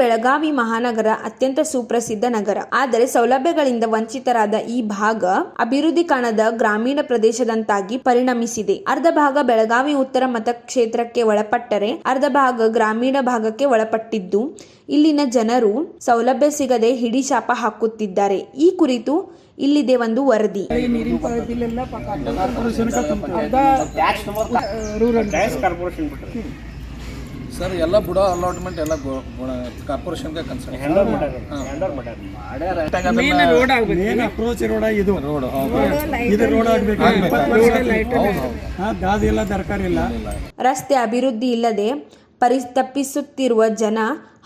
ಬೆಳಗಾವಿ ಮಹಾನಗರ ಅತ್ಯಂತ ಸುಪ್ರಸಿದ್ಧ ನಗರ. ಆದರೆ ಸೌಲಭ್ಯಗಳಿಂದ ವಂಚಿತರಾದ ಈ ಭಾಗ ಅಭಿವೃದ್ಧಿ ಕಾಣದ ಗ್ರಾಮೀಣ ಪ್ರದೇಶದಂತಾಗಿ ಪರಿಣಮಿಸಿದೆ. ಅರ್ಧ ಭಾಗ ಬೆಳಗಾವಿ ಉತ್ತರ ಮತಕ್ಷೇತ್ರಕ್ಕೆ ಒಳಪಟ್ಟರೆ ಅರ್ಧ ಭಾಗ ಗ್ರಾಮೀಣ ಭಾಗಕ್ಕೆ ಒಳಪಟ್ಟಿದ್ದು, ಇಲ್ಲಿನ ಜನರು ಸೌಲಭ್ಯ ಸಿಗದೆ ಹಿಡಿ ಶಾಪ ಹಾಕುತ್ತಿದ್ದಾರೆ. ಈ ಕುರಿತು ಇಲ್ಲಿದೆ ಒಂದು ವರದಿ. ಸರ್ ಎಲ್ಲ ಬುಡ ಅಲಾಟ್ಮೆಂಟ್ ಎಲ್ಲ ಕಾರ್ಪೊರೇಷನ್ ಕನ್ಸರ್ನ್ ಅಪ್ರೋಚ್ ರೋಡ್ ಇದು? ರೋಡ್ ಇದು ರೋಡ್ ಆಗ್ಬೇಕು. ಎಲ್ಲ ದರ್ಕಾರ ಇಲ್ಲ? ರಸ್ತೆ ಅಭಿವೃದ್ಧಿ ಇಲ್ಲದೆ ಪರಿತಪ್ಪಿಸುತ್ತಿರುವ ಜನ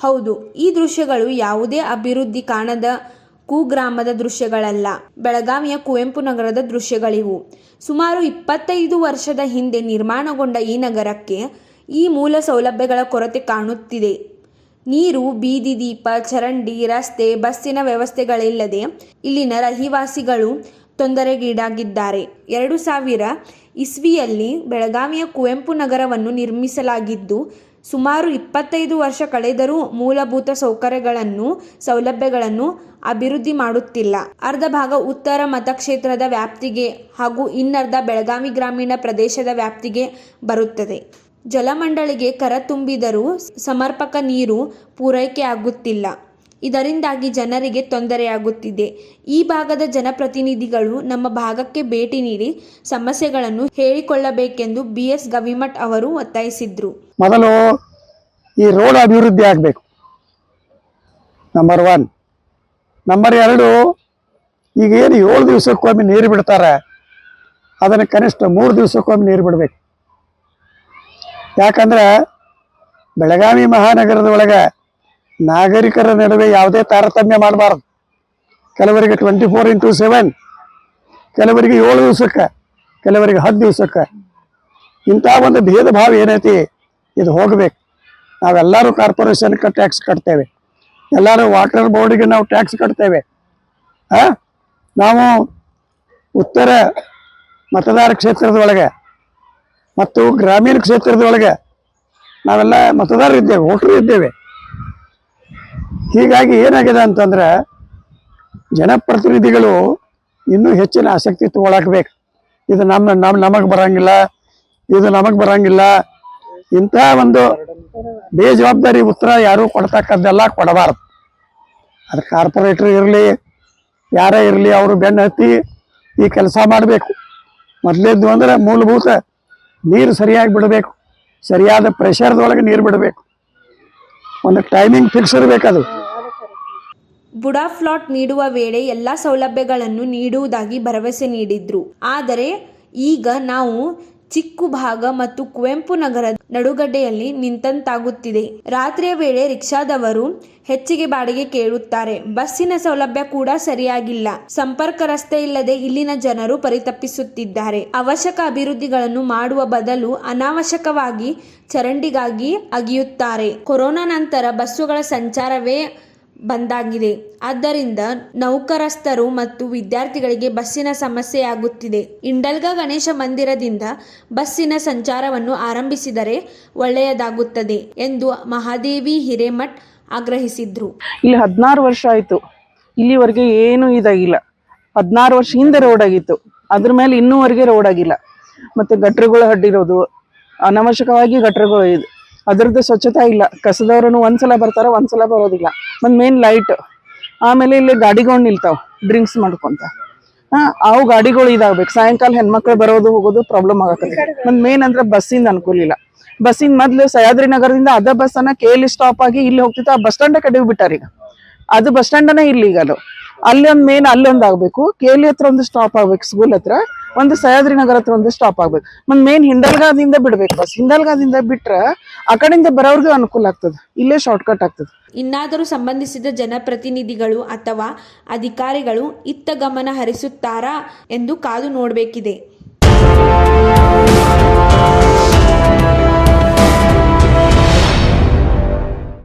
ಹೌದು ಈ ದೃಶ್ಯಗಳು ಯಾವುದೇ ಅಭಿವೃದ್ಧಿ ಕಾಣದ ಕುಗ್ರಾಮದ ದೃಶ್ಯಗಳಲ್ಲ. ಬೆಳಗಾವಿಯ ಕುವೆಂಪು ನಗರದ ದೃಶ್ಯಗಳಿವು. ಸುಮಾರು ಇಪ್ಪತ್ತೈದು ವರ್ಷದ ಹಿಂದೆ ನಿರ್ಮಾಣಗೊಂಡ ಈ ನಗರಕ್ಕೆ ಈ ಮೂಲ ಸೌಲಭ್ಯಗಳ ಕೊರತೆ ಕಾಣುತ್ತಿದೆ. ನೀರು, ಬೀದಿ ದೀಪ, ಚರಂಡಿ, ರಸ್ತೆ, ಬಸ್ಸಿನ ವ್ಯವಸ್ಥೆಗಳಿಲ್ಲದೆ ಇಲ್ಲಿನ ರಹಿವಾಸಿಗಳು ತೊಂದರೆಗೀಡಾಗಿದ್ದಾರೆ. ಎರಡು ಸಾವಿರ ಇಸ್ವಿಯಲ್ಲಿ ಬೆಳಗಾವಿಯ ಕುವೆಂಪು ನಗರವನ್ನು ನಿರ್ಮಿಸಲಾಗಿದ್ದು, ಸುಮಾರು ಇಪ್ಪತ್ತೈದು ವರ್ಷ ಕಳೆದರೂ ಮೂಲಭೂತ ಸೌಕರ್ಯಗಳನ್ನು, ಸೌಲಭ್ಯಗಳನ್ನು ಅಭಿವೃದ್ಧಿ ಮಾಡುತ್ತಿಲ್ಲ. ಅರ್ಧ ಭಾಗ ಉತ್ತರ ಮತಕ್ಷೇತ್ರದ ವ್ಯಾಪ್ತಿಗೆ ಹಾಗೂ ಇನ್ನರ್ಧ ಬೆಳಗಾವಿ ಗ್ರಾಮೀಣ ಪ್ರದೇಶದ ವ್ಯಾಪ್ತಿಗೆ ಬರುತ್ತದೆ. ಜಲಮಂಡಳಿಗೆ ಕರ ತುಂಬಿದರೂ ಸಮರ್ಪಕ ನೀರು ಪೂರೈಕೆ ಆಗುತ್ತಿಲ್ಲ. ಇದರಿಂದಾಗಿ ಜನರಿಗೆ ತೊಂದರೆಯಾಗುತ್ತಿದೆ. ಈ ಭಾಗದ ಜನಪ್ರತಿನಿಧಿಗಳು ನಮ್ಮ ಭಾಗಕ್ಕೆ ಭೇಟಿ ನೀಡಿ ಸಮಸ್ಯೆಗಳನ್ನು ಹೇಳಿಕೊಳ್ಳಬೇಕೆಂದು ಬಿ ಎಸ್ ಗವಿಮಠ್ ಅವರು ಒತ್ತಾಯಿಸಿದ್ರು. ಮೊದಲು ಈ ರೋಡ್ ಅಭಿವೃದ್ಧಿ ಆಗಬೇಕು. ನಂಬರ್ ಒನ್ ನಂಬರ್ ಎರಡು ಈಗ ಏನು ಏಳು ದಿವಸಕ್ಕೊಮ್ಮೆ ನೀರು ಬಿಡ್ತಾರೆ. ಅದನ್ನು ಕನಿಷ್ಠ ಮೂರು ದಿವಸಕ್ಕೊಮ್ಮೆ ನೀರು ಬಿಡಬೇಕು. ಯಾಕಂದ್ರೆ ಬೆಳಗಾವಿ ಮಹಾನಗರದ ಒಳಗೆ ನಾಗರಿಕರ ನಡುವೆ ಯಾವುದೇ ತಾರತಮ್ಯ ಮಾಡಬಾರ್ದು. ಕೆಲವರಿಗೆ ಟ್ವೆಂಟಿ ಫೋರ್ ಇಂಟು ಸೆವೆನ್ ಕೆಲವರಿಗೆ ಏಳು ದಿವಸಕ್ಕೆ, ಕೆಲವರಿಗೆ ಹತ್ತು ದಿವಸಕ್ಕೆ. ಇಂಥ ಒಂದು ಭೇದ ಭಾವ ಏನೈತಿ? ಇದು ಹೋಗಬೇಕು. ನಾವೆಲ್ಲರೂ ಕಾರ್ಪೊರೇಷನ್ಗೆ ಟ್ಯಾಕ್ಸ್ ಕಟ್ತೇವೆ. ಎಲ್ಲರೂ ವಾಟರ್ ಬೋರ್ಡಿಗೆ ನಾವು ಟ್ಯಾಕ್ಸ್ ಕಟ್ತೇವೆ. ಹಾಂ ನಾವು ಉತ್ತರ ಮತದಾರ ಕ್ಷೇತ್ರದ ಒಳಗೆ ಮತ್ತು ಗ್ರಾಮೀಣ ಕ್ಷೇತ್ರದ ಒಳಗೆ ನಾವೆಲ್ಲ ಮತದಾರರು ಇದ್ದೇವೆ, ವೋಟರ್ ಇದ್ದೇವೆ. ಹೀಗಾಗಿ ಏನಾಗಿದೆ ಅಂತಂದ್ರೆ ಜನಪ್ರತಿನಿಧಿಗಳು ಇನ್ನೂ ಹೆಚ್ಚಿನ ಆಸಕ್ತಿ ತಗೊಳಕ್ಬೇಕು. ಇದು ನಮ್ಮ ನಮ್ಮ, ನಮಗೆ ಬರಂಗಿಲ್ಲ, ಇದು ನಮಗೆ ಬರಂಗಿಲ್ಲ. ಇಂಥ ಒಂದು ಬೇಜವಾಬ್ದಾರಿ ಉತ್ತರ ಯಾರು ಕೊಡ್ತಕ್ಕದ್ದೆಲ್ಲ ಕೊಡಬಾರ್ದು. ಅದು ಕಾರ್ಪೊರೇಟರ್ ಇರಲಿ, ಯಾರೇ ಇರಲಿ, ಅವರು ಬೆನ್ನು ಹತ್ತಿ ಈ ಕೆಲಸ ಮಾಡಬೇಕು. ಮೊದಲೇದ್ದು ಅಂದ್ರೆ ಮೂಲಭೂತ ನೀರು ಸರಿಯಾಗಿ ಬಿಡಬೇಕು. ಸರಿಯಾದ ಪ್ರೆಷರ್ದೊಳಗೆ ನೀರು ಬಿಡಬೇಕು. ಒಂದು ಟೈಮಿಂಗ್ ಫಿಕ್ಸ್ ಇರಬೇಕದು. ಬುಡಾ ಫ್ಲಾಟ್ ನೀಡುವ ವೇಳೆ ಎಲ್ಲ ಸೌಲಭ್ಯಗಳನ್ನು ನೀಡುವುದಾಗಿ ಭರವಸೆ ನೀಡಿದ್ರು. ಆದರೆ ಈಗ ನಾವು ಚಿಕ್ಕು ಭಾಗ ಮತ್ತು ಕುವೆಂಪು ನಗರ ನಡುಗಡ್ಡೆಯಲ್ಲಿ ನಿಂತಂತಾಗುತ್ತಿದೆ. ರಾತ್ರಿಯ ವೇಳೆ ರಿಕ್ಷಾದವರು ಹೆಚ್ಚಿಗೆ ಬಾಡಿಗೆ ಕೇಳುತ್ತಾರೆ. ಬಸ್ಸಿನ ಸೌಲಭ್ಯ ಕೂಡ ಸರಿಯಾಗಿಲ್ಲ. ಸಂಪರ್ಕ ರಸ್ತೆ ಇಲ್ಲದೆ ಇಲ್ಲಿನ ಜನರು ಪರಿತಪ್ಪಿಸುತ್ತಿದ್ದಾರೆ ಅವಶ್ಯಕ ಅಭಿವೃದ್ಧಿಗಳನ್ನು ಮಾಡುವ ಬದಲು ಅನಾವಶ್ಯಕವಾಗಿ ಚರಂಡಿಗಾಗಿ ಅಗಿಯುತ್ತಾರೆ. ಕೊರೋನಾ ನಂತರ ಬಸ್ಸುಗಳ ಸಂಚಾರವೇ ಬಂದಾಗಿದೆ. ಆದ್ದರಿಂದ ನೌಕರಸ್ಥರು ಮತ್ತು ವಿದ್ಯಾರ್ಥಿಗಳಿಗೆ ಬಸ್ಸಿನ ಸಮಸ್ಯೆಯಾಗುತ್ತಿದೆ. ಇಂಡಲ್ಗ ಗಣೇಶ ಮಂದಿರದಿಂದ ಬಸ್ಸಿನ ಸಂಚಾರವನ್ನು ಆರಂಭಿಸಿದರೆ ಒಳ್ಳೆಯದಾಗುತ್ತದೆ ಎಂದು ಮಹಾದೇವಿ ಹಿರೇಮಠ್ ಆಗ್ರಹಿಸಿದ್ರು. ಇಲ್ಲಿ ಹದಿನಾರು ವರ್ಷ ಆಯ್ತು. ಇಲ್ಲಿವರೆಗೆ ಏನು ಇದಾಗಿಲ್ಲ. ಹದಿನಾರು ವರ್ಷ ಹಿಂದೆ ರೋಡ್ ಆಗಿತ್ತು. ಅದ್ರ ಮೇಲೆ ಇನ್ನೂವರೆಗೆ ರೋಡ್ ಆಗಿಲ್ಲ. ಮತ್ತೆ ಗಟ್ರಗಳು ಹಡ್ಡಿರೋದು, ಅನವಶ್ಯಕವಾಗಿ ಗಟ್ರಗಳು ಇದು. ಅದ್ರದ್ದು ಸ್ವಚ್ಛತಾ ಇಲ್ಲ. ಕಸದವ್ರು ಒಂದ್ಸಲ ಬರ್ತಾರ, ಒಂದ್ಸಲ ಬರೋದಿಲ್ಲ. ಒಂದ್ ಮೇನ್ ಲೈಟ್ ಆಮೇಲೆ ಇಲ್ಲಿ ಗಾಡಿಗಳು ನಿಲ್ತಾವ ಡ್ರಿಂಕ್ಸ್ ಮಾಡ್ಕೊಂತ. ಹಾಂ, ಅವು ಗಾಡಿಗಳು ಇದಾಗ್ಬೇಕು. ಸಾಯಂಕಾಲ ಹೆಣ್ಮಕ್ಳು ಬರೋದು ಹೋಗೋದು ಪ್ರಾಬ್ಲಮ್ ಆಗತ್ತೆ. ಒಂದ್ ಮೇನ್ ಅಂದ್ರೆ ಬಸ್ಸಿಂದ ಅನುಕೂಲ ಇಲ್ಲ. ಬಸ್ಸಿನ ಮೊದ್ಲು ಸಹ್ಯಾದ್ರಿ ನಗರದಿಂದ ಅದ ಬಸ್ ಅನ್ನ ಕೆ ಎಲ್ ಸ್ಟಾಪ್ ಆಗಿ ಇಲ್ಲಿ ಹೋಗ್ತಿತ್ತು. ಆ ಬಸ್ ಸ್ಟ್ಯಾಂಡ್ ಕಡೆ ಬಿಟ್ಟಾರ ಈಗ. ಅದು ಬಸ್ ಸ್ಟ್ಯಾಂಡನೇ ಇಲ್ಲಿ ಈಗ ಅದು. ಅಲ್ಲಿ ಒಂದ್ ಮೇನ್ ಅಲ್ಲೊಂದು ಆಗಬೇಕು. ಆಗ್ಬೇಕು ಕೆ ಹತ್ರ ಒಂದು ಸ್ಟಾಪ್ ಆಗ್ಬೇಕು ಸ್ಕೂಲ್ ಹತ್ರ. ಒಂದು ಸಹ್ಯಾದ್ರಿ ನಗರ ಹತ್ರ ಒಂದು ಸ್ಟಾಪ್ ಆಗ್ಬೇಕು. ಮತ್ತೆ ಮೇನ್ ಹಿಂಡಲ್ಗಾದಿಂದ ಬಿಡ್ಬೇಕು ಬಸ್ ಹಿಂಡಲ್ಗಾದಿಂದ ಬಿಟ್ರೆ ಆ ಕಡೆಯಿಂದ ಬರೋರ್ಗೂ ಅನುಕೂಲ ಆಗ್ತದೆ. ಇಲ್ಲೇ ಶಾರ್ಟ್ಕಟ್ ಆಗ್ತದೆ. ಇನ್ನಾದರೂ ಸಂಬಂಧಿಸಿದ ಜನಪ್ರತಿನಿಧಿಗಳು ಅಥವಾ ಅಧಿಕಾರಿಗಳು ಇತ್ತ ಗಮನ ಹರಿಸುತ್ತಾರಾ ಎಂದು ಕಾದು ನೋಡಬೇಕಿದೆ.